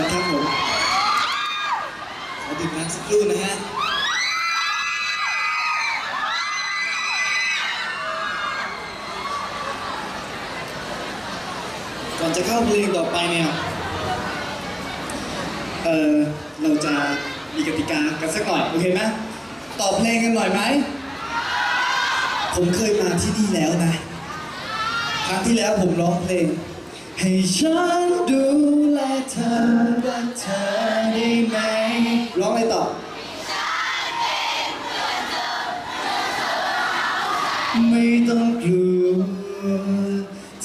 กันครับผมขอดื่มน้ำสักครู่นะฮะก่อนจะเข้าเพลงต่อไปเนี่ย เออเราจะมีกติกากันสักหน่อยโอเคไหมตอบเพลงกันหน่อยไหม ผมเคยมาที่นี่แล้วนะ ครั้งที่แล้วผมร้องเพลง ให้ฉันดู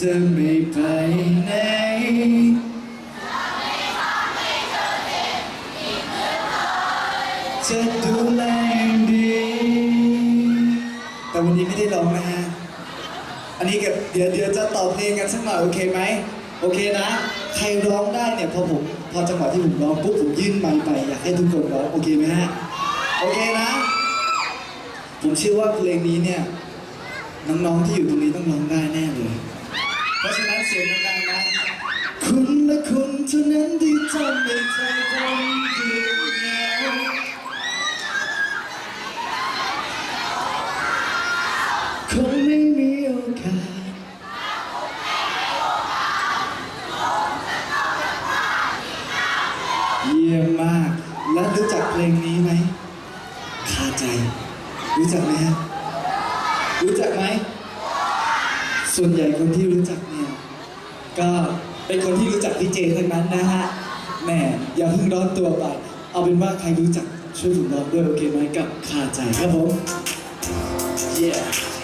จะไม่ไปไหนจะดูแลอย่างดี แต่วันนี้ไม่ได้ร้องนะฮะ อันนี้ก็เดี๋ยวเดี๋ยวจะตอบเพลงกันสักหน่อยโอเคไหม โอเคนะ ใครร้องได้เนี่ยพอผมพอจังหวะที่ผมร้องปุ๊บผมยื่นไมค์ไปอยากให้ทุกคนร้องโอเคไหมฮะ โอเคนะ ผมเชื่อว่าเพลงนี้เนี่ยน้องๆที่อยู่ตรงนี้ต้องร้องได้แน่เลย ราะฉะนั้นเสียงดังๆนะคุณและคุณเท่านั้นที่ทำให้เธอต้องหยุดเหงาคงไม่มีโอกาสเยี่ยมมาก และรู้จักเพลงนี้ไหมคาใจ รู้จักไหมฮะ รู้จักไหม ส่วนใหญ่คนที่รู้จักเนี่ย ก็เป็นคนที่รู้จักพี่เจทั้งนั้นนะฮะแหมอย่าเพิ่งร้อนตัวไป เอาเป็นว่าใครรู้จักช่วยผมร้อนด้วยโอเคไหมกับขาใจครับผม yeah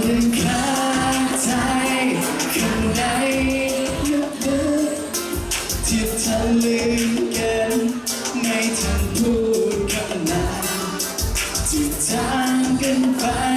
เพรางใจข้างในลึกๆที่เธอลืมกันในทันพูดคำนั้นที่ทางกันไป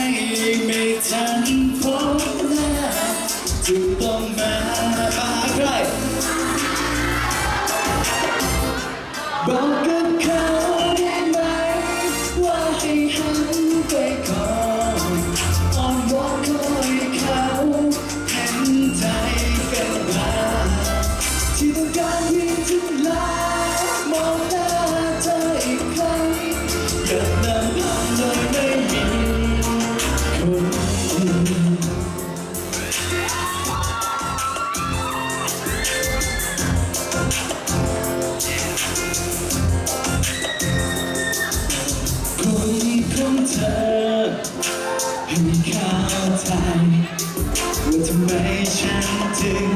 ไมฉันถึง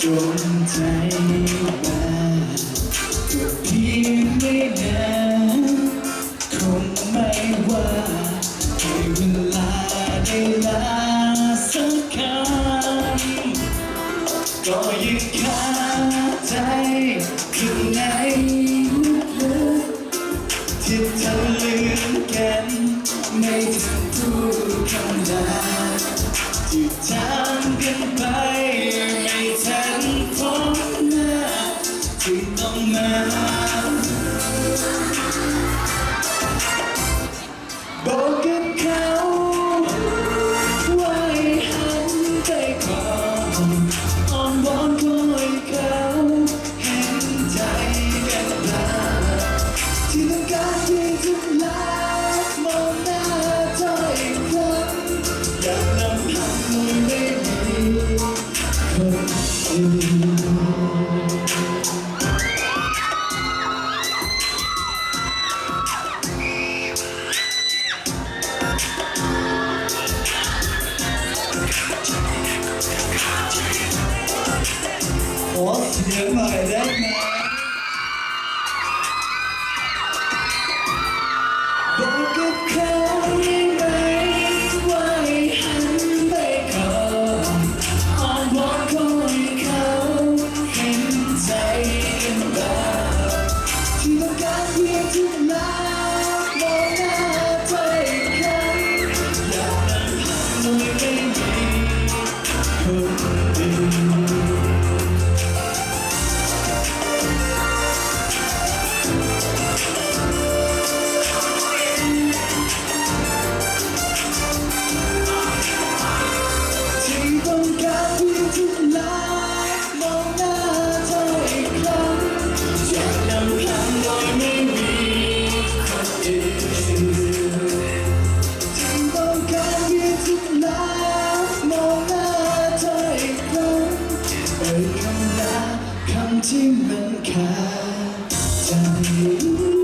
จนใจมาก็เพียงไม่นานคงไม่ว่าให้เวลาได้ลาสักคำก็ยังคาใจ Olsun yapma ederme. ที่มันขาด ใจ